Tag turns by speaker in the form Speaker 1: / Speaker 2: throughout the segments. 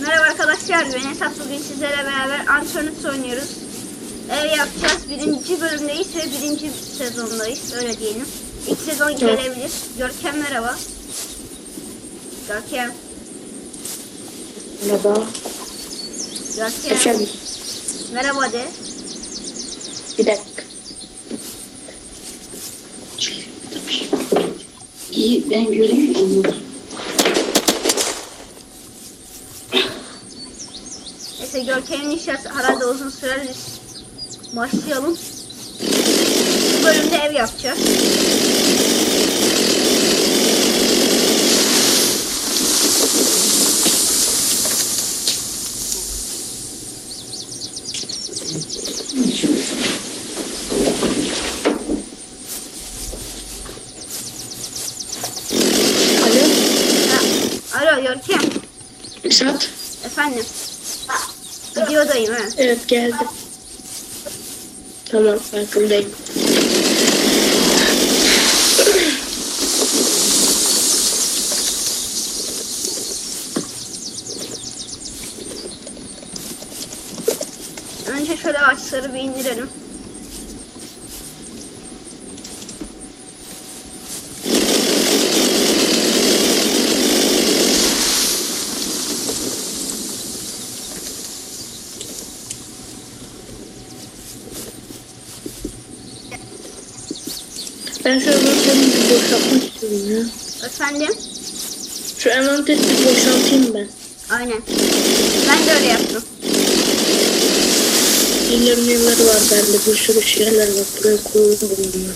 Speaker 1: Merhaba arkadaşlar, ben Esat bugün sizlerle beraber Antonis oynuyoruz. Ev yapacağız. Birinci bölümdeyiz ve birinci sezondayız, öyle diyelim. İlk sezon gelebilir. Görkem merhaba. Görkem,
Speaker 2: Merhaba.
Speaker 1: Görkem.
Speaker 2: Efendim.
Speaker 1: Merhaba de.
Speaker 2: Bir dakika. İyi ben göreyim
Speaker 1: Neyse Görkem'in inşası herhalde uzun sürer başlayalım. Bu bölümde ev yapacağız.
Speaker 2: Alo.
Speaker 1: Ha, alo Görkem,
Speaker 2: Esat.
Speaker 1: efendim. Videodayım ha.
Speaker 2: Evet geldim. Tamam farkındayım.
Speaker 1: Önce şöyle ağaçları bir indirelim.
Speaker 2: Ben şu envanterimi bir boşaltmak istiyorum ya.
Speaker 1: Efendim?
Speaker 2: Şu envanteri bir boşaltayım ben.
Speaker 1: Aynen. Ben de öyle yaptım.
Speaker 2: Yılların yılları var bende bir sürü şeyler var. Buraya koyuyorum bunları.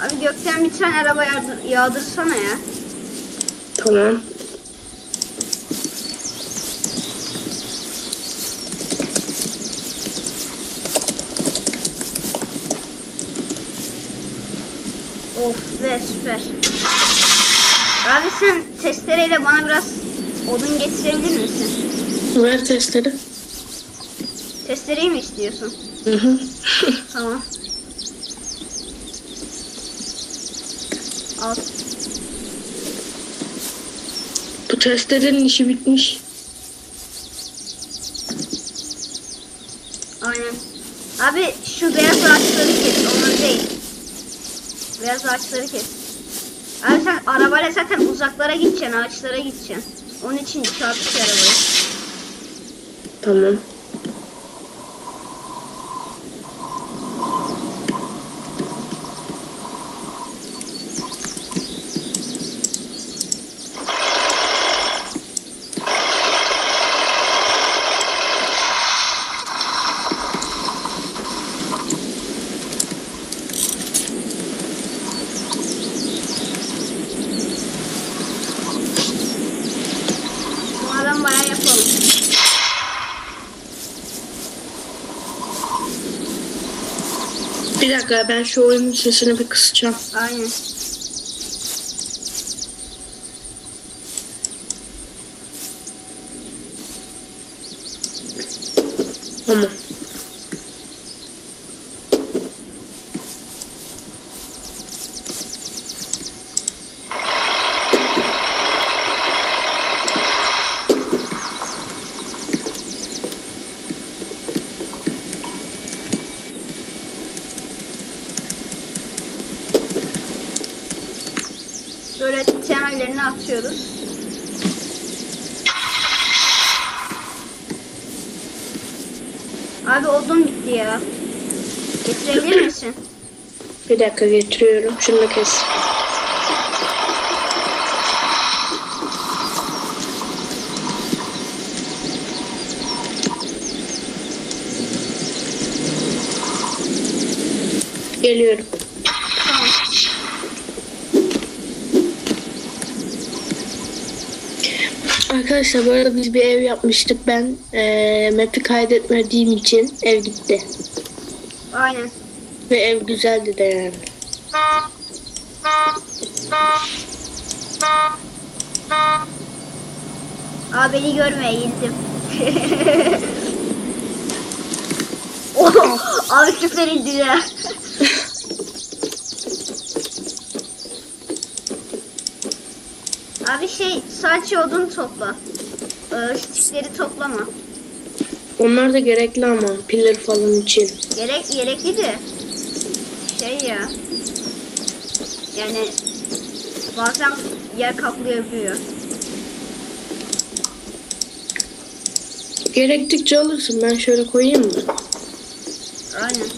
Speaker 1: Abi gökten bir tane araba yağdır, yağdırsana ya.
Speaker 2: Tamam.
Speaker 1: Of be süper. Abi sen testereyle bana biraz odun getirebilir misin?
Speaker 2: Ver testleri.
Speaker 1: Testereyi mi istiyorsun?
Speaker 2: Hı hı.
Speaker 1: Tamam. Al.
Speaker 2: Bu testlerin işi bitmiş.
Speaker 1: Aynen. Abi şu beyaz ağaçları kes. Onları değil. Beyaz ağaçları kes. Abi sen arabayla zaten uzaklara gideceksin. Ağaçlara gideceksin. Onun için çarpış arabayı.
Speaker 2: Tamam. Bir dakika ben şu oyunun sesini bir kısacağım.
Speaker 1: Aynen.
Speaker 2: Tamam.
Speaker 1: Böyle temellerini atıyoruz. Abi odun bitti ya. Getirebilir misin?
Speaker 2: Bir dakika getiriyorum. Şunu kes. Geliyorum. Arkadaşlar bu arada biz bir ev yapmıştık. Ben eee map'i kaydetmediğim için ev gitti.
Speaker 1: Aynen.
Speaker 2: Ve ev güzeldi de yani.
Speaker 1: Aa beni görme eğildim. Abi küfür indi ya. Abi şey sadece odun topla. Ee, stikleri toplama.
Speaker 2: Onlar da gerekli ama pillar falan için.
Speaker 1: Gerek gerekli de şey ya. Yani bazen yer kaplayabiliyor.
Speaker 2: Gerektikçe alırsın. Ben şöyle koyayım mı?
Speaker 1: Aynen.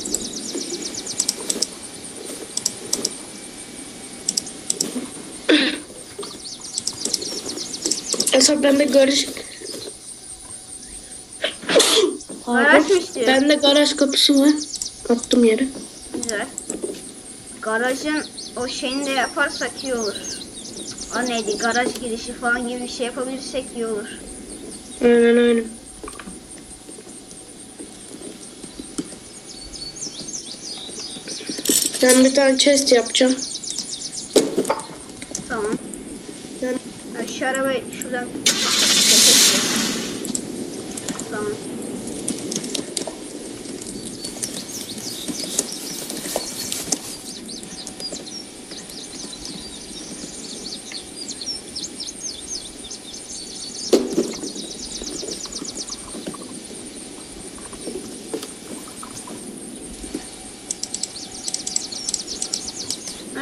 Speaker 2: Esat bende garaj...
Speaker 1: Garaj mı istiyor?
Speaker 2: Bende garaj kapısı var. Attım yere.
Speaker 1: Güzel. Garajın o şeyini de yaparsak iyi olur. O neydi? Garaj girişi falan gibi bir şey yapabilirsek iyi olur.
Speaker 2: Aynen aynen. Ben bir tane chest yapacağım.
Speaker 1: Tamam.
Speaker 2: Ben
Speaker 1: Ha, şu arabayı şuradan. Tamam.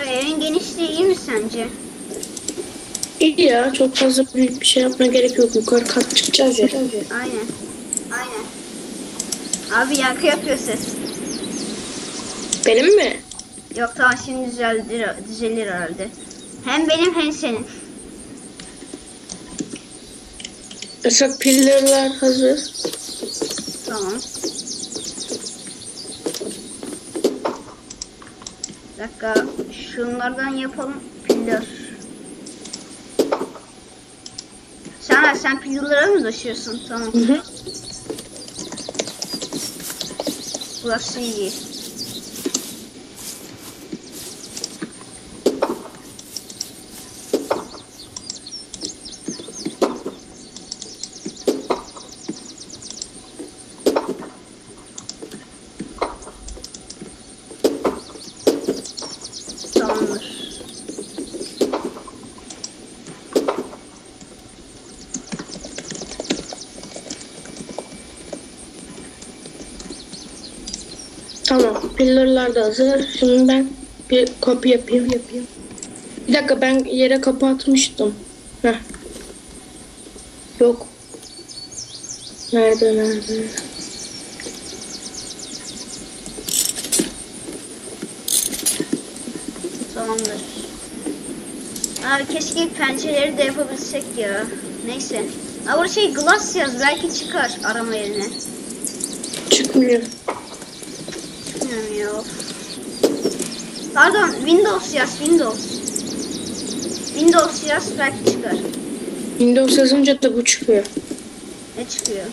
Speaker 1: Evin genişliği iyi mi sence?
Speaker 2: İyi ya. Çok fazla büyük bir şey yapmaya gerek yok. Yukarı kat çıkacağız ya.
Speaker 1: Aynen. Aynen. Abi yankı yapıyor ses.
Speaker 2: Benim mi?
Speaker 1: Yok tamam şimdi düzeldir, düzelir herhalde. Hem benim hem senin.
Speaker 2: Esat pillarlar hazır.
Speaker 1: Tamam. Bir dakika şunlardan yapalım pillar. Sen sen pillara mı taşıyorsun? Tamam.
Speaker 2: Hı hı.
Speaker 1: Burası iyi. Tamamdır.
Speaker 2: Tamam. Pillarlar da hazır. Şimdi ben bir kapı yapayım. yapayım. Bir dakika ben yere kapı atmıştım. Heh. Yok. Nerede nerede?
Speaker 1: Tamamdır. Abi keşke pençeleri de yapabilsek ya. Neyse. Ama şey glass yaz belki çıkar arama yerine.
Speaker 2: Çıkmıyor.
Speaker 1: Ya. Pardon Windows yaz Windows. Windows yaz belki çıkar.
Speaker 2: Windows yazınca da bu çıkıyor.
Speaker 1: Ne çıkıyor?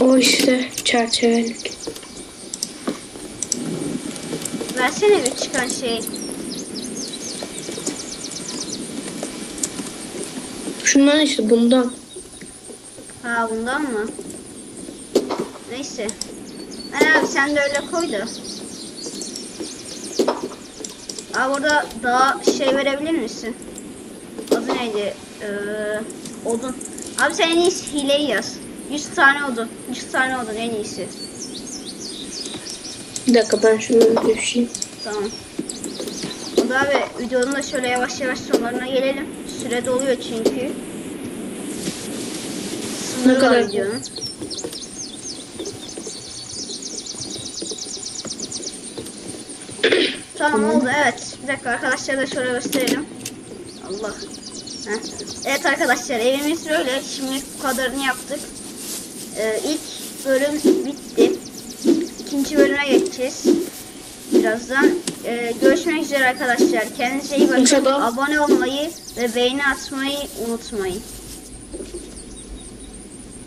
Speaker 2: O işte çerçevelik.
Speaker 1: Versene bir çıkan şey.
Speaker 2: Şundan işte bundan.
Speaker 1: Ha bundan mı? Neyse. Ben abi sen de öyle koy da. Abi orada daha şey verebilir misin? Adı neydi? Ee, odun. Abi sen en iyisi hileyi yaz. 100 tane odun. 100 tane odun en iyisi.
Speaker 2: Bir dakika ben şunu düşeyim.
Speaker 1: Tamam. O da abi videonun da şöyle yavaş yavaş sonlarına gelelim. Süre doluyor çünkü. Var
Speaker 2: kadar?
Speaker 1: videonun. Tamam oldu evet. Bir dakika arkadaşlar da şöyle gösterelim. Allah. Heh. Evet arkadaşlar evimiz böyle. Şimdi bu kadarını yaptık. Ee, ilk bölüm bitti. İkinci bölüme geçeceğiz. Birazdan. Ee, görüşmek üzere arkadaşlar. Kendinize iyi bakın. Abone olmayı ve beğeni atmayı unutmayın.